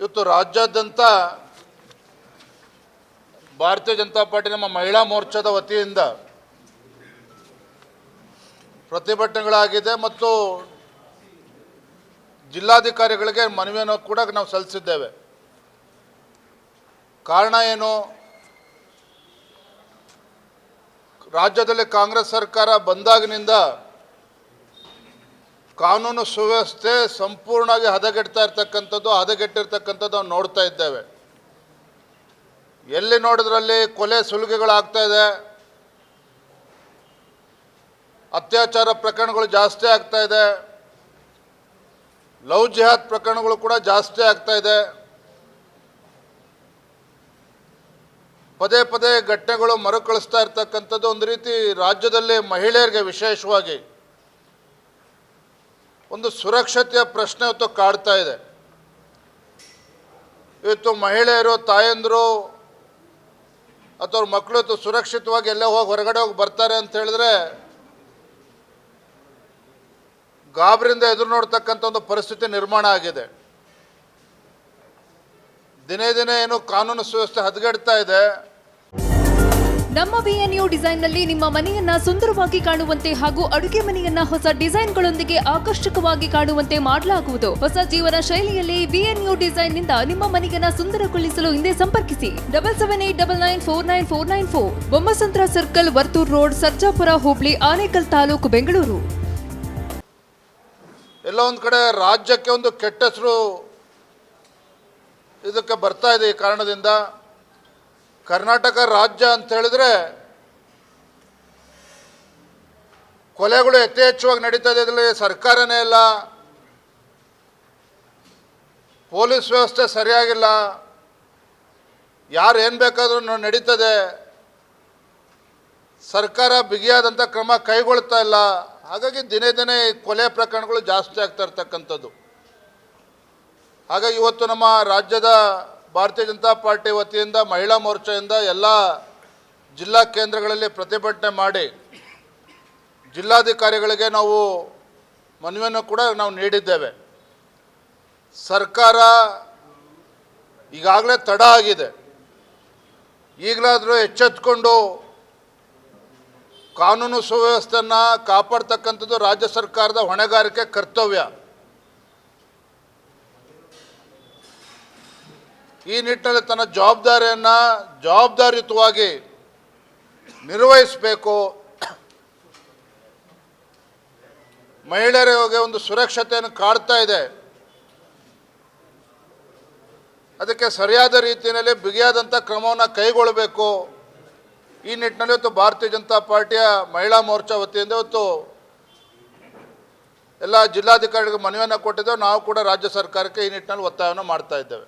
ಇವತ್ತು ರಾಜ್ಯಾದ್ಯಂತ ಭಾರತೀಯ ಜನತಾ ಪಾರ್ಟಿ ನಮ್ಮ ಮಹಿಳಾ ಮೋರ್ಚಾದ ವತಿಯಿಂದ ಪ್ರತಿಭಟನೆಗಳಾಗಿದೆ ಮತ್ತು ಜಿಲ್ಲಾಧಿಕಾರಿಗಳಿಗೆ ಮನವಿಯನ್ನು ಕೂಡ ನಾವು ಸಲ್ಲಿಸಿದ್ದೇವೆ. ಕಾರಣ ಏನು? ರಾಜ್ಯದಲ್ಲಿ ಕಾಂಗ್ರೆಸ್ ಸರ್ಕಾರ ಬಂದಾಗಿನಿಂದ ಕಾನೂನು ಸುವ್ಯವಸ್ಥೆ ಸಂಪೂರ್ಣವಾಗಿ ಹದಗೆಡ್ತಾ ಇರ್ತಕ್ಕಂಥದ್ದು, ಹದಗೆಟ್ಟಿರ್ತಕ್ಕಂಥದ್ದು ನಾವು ನೋಡ್ತಾ ಇದ್ದೇವೆ. ಎಲ್ಲಿ ನೋಡಿದ್ರಲ್ಲಿ ಕೊಲೆ ಸುಲಿಗೆಗಳಾಗ್ತಾ ಇದೆ, ಅತ್ಯಾಚಾರ ಪ್ರಕರಣಗಳು ಜಾಸ್ತಿ ಆಗ್ತಾ ಇದೆ, ಲವ್ ಜಿಹಾದ್ ಪ್ರಕರಣಗಳು ಕೂಡ ಜಾಸ್ತಿ ಆಗ್ತಾ ಇದೆ. ಪದೇ ಪದೇ ಘಟನೆಗಳು ಮರುಕಳಿಸ್ತಾ ಇರ್ತಕ್ಕಂಥದ್ದು ಒಂದು ರೀತಿ ರಾಜ್ಯದಲ್ಲಿ ಮಹಿಳೆಯರಿಗೆ ವಿಶೇಷವಾಗಿ ಒಂದು ಸುರಕ್ಷತೆಯ ಪ್ರಶ್ನೆ ಇವತ್ತು ಕಾಡ್ತಾ ಇದೆ. ಇವತ್ತು ಮಹಿಳೆಯರು, ತಾಯಂದರು ಅಥವಾ ಮಕ್ಕಳು ಇವತ್ತು ಸುರಕ್ಷಿತವಾಗಿ ಎಲ್ಲೇ ಹೋಗಿ ಹೊರಗಡೆ ಹೋಗಿ ಬರ್ತಾರೆ ಅಂತ ಹೇಳಿದ್ರೆ ಗಾಬರಿಂದ ಎದುರು ನೋಡ್ತಕ್ಕಂಥ ಒಂದು ಪರಿಸ್ಥಿತಿ ನಿರ್ಮಾಣ ಆಗಿದೆ. ದಿನೇ ದಿನೇ ಏನು ಕಾನೂನು ಸುವ್ಯವಸ್ಥೆ ಹದಗೆಡ್ತಾ ಇದೆ. ನಮ್ಮ ಬಿಎನ್ಯು ಡಿಸೈನ್ನಲ್ಲಿ ನಿಮ್ಮ ಮನೆಯನ್ನ ಸುಂದರವಾಗಿ ಕಾಣುವಂತೆ ಹಾಗೂ ಅಡುಗೆ ಮನೆಯನ್ನ ಹೊಸ ಡಿಸೈನ್ಗಳೊಂದಿಗೆ ಆಕರ್ಷಕವಾಗಿ ಕಾಣುವಂತೆ ಮಾಡಲಾಗುವುದು. ಹೊಸ ಜೀವನ ಶೈಲಿಯಲ್ಲಿ ವಿಎನ್ಯು ಡಿಸೈನ್ನಿಂದ ನಿಮ್ಮ ಮನೆಯನ್ನ ಸುಂದರಗೊಳಿಸಲು ಹಿಂದೆ ಸಂಪರ್ಕಿಸಿ. Double seven eight double nine four nine four nine four Bommasandra circle, Varthur road, Sarjapura, Hubli, Anekal taluk, Bengaluru. ಎಲ್ಲ ಒಂದು ಕಡೆ ರಾಜ್ಯಕ್ಕೆ ಒಂದು ಕೆಟ್ಟ ಹೆಸರು ಇದಕ್ಕೆ ಬರ್ತಾ ಇದೆ ಈ ಕಾರಣದಿಂದ. ಕರ್ನಾಟಕ ರಾಜ್ಯ ಅಂತ ಹೇಳಿದ್ರೆ ಕೊಲೆಗಳು ಯಥೇಚ್ಛವಾಗಿ ನಡೀತಾ ಇದೆ ಇದರಲ್ಲಿ ಸರ್ಕಾರನೇ ಇಲ್ಲ. ಪೊಲೀಸ್ ವ್ಯವಸ್ಥೆ ಸರಿಯಾಗಿಲ್ಲ. ಯಾರು ಏನು ಬೇಕಾದರೂ ನಡೀತದೆ. ಸರ್ಕಾರ ಬಿಗಿಯಾದಂಥ ಕ್ರಮ ಕೈಗೊಳ್ತಾ ಇಲ್ಲ. ಹಾಗಾಗಿ ದಿನೇ ದಿನೇ ಕೊಲೆ ಪ್ರಕರಣಗಳು ಜಾಸ್ತಿ ಆಗ್ತಾ ಇರ್ತಕ್ಕಂಥದ್ದು. ಹಾಗಾಗಿ ಇವತ್ತು ನಮ್ಮ ರಾಜ್ಯದ ಭಾರತೀಯ ಜನತಾ ಪಾರ್ಟಿ ವತಿಯಿಂದ, ಮಹಿಳಾ ಮೋರ್ಚಾದಿಂದ ಎಲ್ಲ ಜಿಲ್ಲಾ ಕೇಂದ್ರಗಳಲ್ಲಿ ಪ್ರತಿಭಟನೆ ಮಾಡಿ ಜಿಲ್ಲಾಧಿಕಾರಿಗಳಿಗೆ ನಾವು ಮನವಿಯನ್ನು ಕೂಡ ನಾವು ನೀಡಿದ್ದೇವೆ. ಸರ್ಕಾರ ಈಗಾಗಲೇ ತಡ ಆಗಿದೆ. ಈಗಲಾದರೂ ಎಚ್ಚೆತ್ಕೊಂಡು ಕಾನೂನು ಸುವ್ಯವಸ್ಥೆಯನ್ನು ಕಾಪಾಡ್ತಕ್ಕಂಥದ್ದು ರಾಜ್ಯ ಸರ್ಕಾರದ ಹೊಣೆಗಾರಿಕೆ, ಕರ್ತವ್ಯ. ಈ ನಿಟ್ಟಿನಲ್ಲಿ ತನ್ನ ಜವಾಬ್ದಾರಿಯನ್ನು ಜವಾಬ್ದಾರಿಯುತವಾಗಿ ನಿರ್ವಹಿಸಬೇಕು. ಮಹಿಳೆಯರಿಗೆ ಒಂದು ಸುರಕ್ಷತೆಯನ್ನು ಕಾಡ್ತಾ ಇದೆ. ಅದಕ್ಕೆ ಸರಿಯಾದ ರೀತಿಯಲ್ಲಿ ಬಿಗಿಯಾದಂಥ ಕ್ರಮವನ್ನು ಕೈಗೊಳ್ಳಬೇಕು. ಈ ನಿಟ್ಟಿನಲ್ಲಿ ಇವತ್ತು ಭಾರತೀಯ ಜನತಾ ಪಾರ್ಟಿಯ ಮಹಿಳಾ ಮೋರ್ಚಾ ವತಿಯಿಂದ ಇವತ್ತು ಎಲ್ಲ ಜಿಲ್ಲಾಧಿಕಾರಿಗಳಿಗೆ ಮನವಿಯನ್ನು ಕೊಟ್ಟಿದ್ದೇವೆ. ನಾವು ಕೂಡ ರಾಜ್ಯ ಸರ್ಕಾರಕ್ಕೆ ಈ ನಿಟ್ಟಿನಲ್ಲಿ ಒತ್ತಾಯವನ್ನು ಮಾಡ್ತಾ ಇದ್ದೇವೆ.